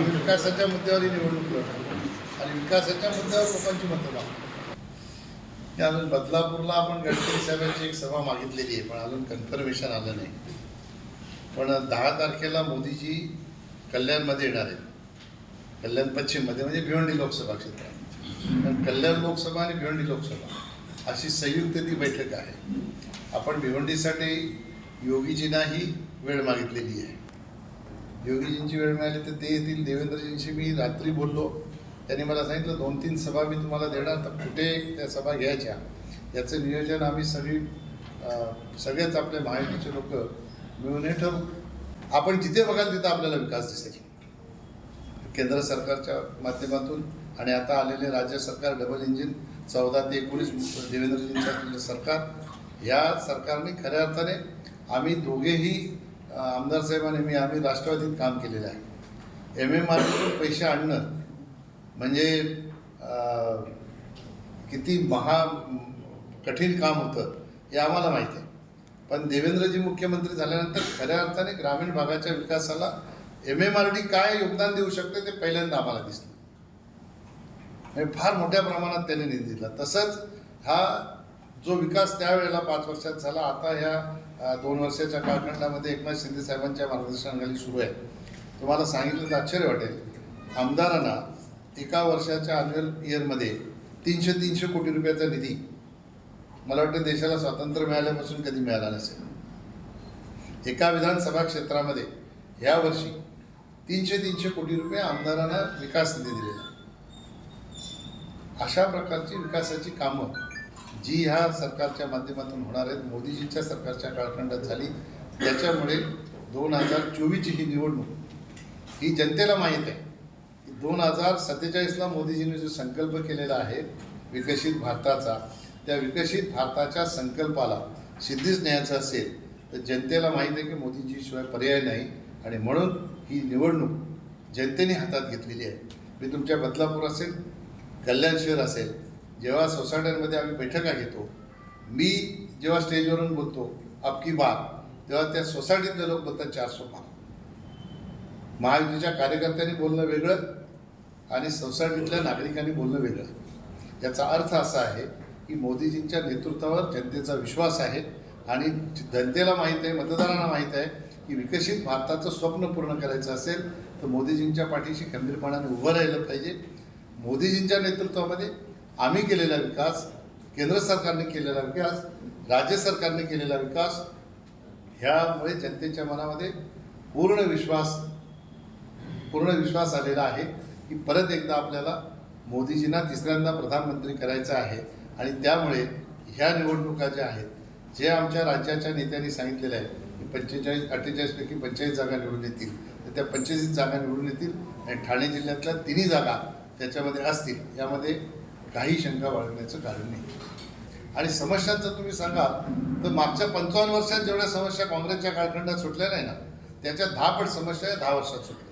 आम्ही विकासाच्या मुद्द्यावर ही निवडणूक लढतो आणि विकासाच्या मुद्द्यावर लोकांची मतं मागतो की अजून बदलापूरला आपण गडकरी साहेबांची एक सभा मागितलेली आहे पण अजून कन्फर्मेशन आलं नाही. पण दहा तारखेला मोदीजी कल्याणमध्ये येणार आहेत. कल्याण पश्चिममध्ये म्हणजे भिवंडी लोकसभा क्षेत्रात. पण कल्याण लोकसभा आणि भिवंडी लोकसभा अशी संयुक्त ती बैठक आहे. आपण भिवंडीसाठी योगीजींनाही वेळ मागितलेली आहे. योगीजींची वेळ मिळाली तर ते येतील. देवेंद्रजींशी मी रात्री बोललो. त्यांनी मला सांगितलं दोन तीन सभा मी तुम्हाला देणार. तर कुठे त्या सभा घ्यायच्या? याचं नियोजन आम्ही सगळी सगळेच आपले महायुतीचे लोक मिळून हे ठरवू. आपण जिथे बघाल तिथं आपल्याला विकास दिसेल. केंद्र सरकारच्या माध्यमातून आणि आता आलेले राज्य सरकार डबल इंजिन चौदा ते एकोणीस देवेंद्रजींचं सरकार या सरकारने खऱ्या अर्थाने आम्ही दोघेही आमदार साहेबांनी मी आम्ही राष्ट्रवादीत काम केलेलं आहे. एम एम आर पैसे आणणं म्हणजे किती महा कठीण काम होतं हे आम्हाला माहिती आहे. पण देवेंद्रजी मुख्यमंत्री झाल्यानंतर खऱ्या अर्थाने ग्रामीण भागाच्या विकासाला एम एम आर डी काय योगदान देऊ शकते ते पहिल्यांदा आम्हाला दिसलं. म्हणजे फार मोठ्या प्रमाणात त्याने निधी दिला तसंच हा जो विकास त्यावेळेला पाच वर्षात झाला आता ह्या दोन वर्षाच्या कालखंडामध्ये एकनाथ शिंदे साहेबांच्या मार्गदर्शनाखाली सुरू आहे. तुम्हाला सांगितलं तर आश्चर्य वाटेल. आमदारांना एका वर्षाच्या अन्युअल इयरमध्ये तीनशे तीनशे कोटी रुपयाचा निधी मला वाटतं देशाला स्वातंत्र्य मिळाल्यापासून कधी मिळाला नसेल. एका विधानसभा क्षेत्रामध्ये ह्या वर्षी तीनशे तीनशे कोटी रुपये आमदारांना विकास निधी दिलेला अशा प्रकारची विकासाची कामं जी ह्या सरकारच्या माध्यमातून होणार आहेत मोदीजींच्या सरकारच्या काळखंडात झाली त्याच्यामुळे दोन हजार चोवीसची ही निवडणूक ही जनतेला माहीत आहे. की दोन हजार सत्तेचाळीसला मोदीजींनी जो संकल्प केलेला आहे विकसित भारताचा त्या विकसित भारताच्या संकल्पाला सिद्धीच न्यायचं असेल तर जनतेला माहीत आहे की मोदीजीशिवाय पर्याय नाही. आणि म्हणून ही निवडणूक जनतेने हातात घेतलेली आहे. मी तुमच्या बदलापूर असेल कल्याण शहर असेल जेव्हा सोसायट्यांमध्ये आम्ही बैठका घेतो मी जेव्हा स्टेजवरून बोलतो अबकी बात तेव्हा त्या सोसायटीतले लोक बोलतात चार पार महायुतीच्या कार्यकर्त्यांनी बोलणं वेगळं आणि सोसायटीतल्या नागरिकांनी बोलणं वेगळं. याचा अर्थ असा आहे की मोदीजींच्या नेतृत्वावर जनतेचा विश्वास आहे आणि जनतेला माहीत आहे मतदारांना माहीत आहे की विकसित भारताचं स्वप्न पूर्ण करायचं असेल तर मोदीजींच्या पाठीशी खंबीरपणाने उभं राहिलं पाहिजे. मोदीजींच्या नेतृत्वामध्ये आम्ही केलेला विकास केंद्र सरकारने केलेला विकास राज्य सरकारने केलेला विकास ह्यामुळे जनतेच्या मनामध्ये पूर्ण विश्वास पूर्ण विश्वास आलेला आहे की परत एकदा आपल्याला मोदीजींना तिसऱ्यांदा प्रधानमंत्री करायचं आहे आणि त्यामुळे ह्या निवडणुका ज्या आहेत जे आमच्या राज्याच्या नेत्यांनी सांगितलेलं आहे की पंचेचाळीस अठ्ठेचाळीसपैकी पंचेचाळीस जागा निवडून येतील. तर त्या पंचेचाळीस जागा निवडून येतील आणि ठाणे जिल्ह्यातल्या तिन्ही जागा त्याच्यामध्ये असतील. यामध्ये काही शंका बाळगण्याचं कारण नाही. आणि समस्यांचं तुम्ही सांगाल तर मागच्या पंचावन्न वर्षात जेवढ्या समस्या काँग्रेसच्या कालखंडात सुटल्या नाही ना त्याच्या दहा पट समस्या दहा वर्षात सुटल्या.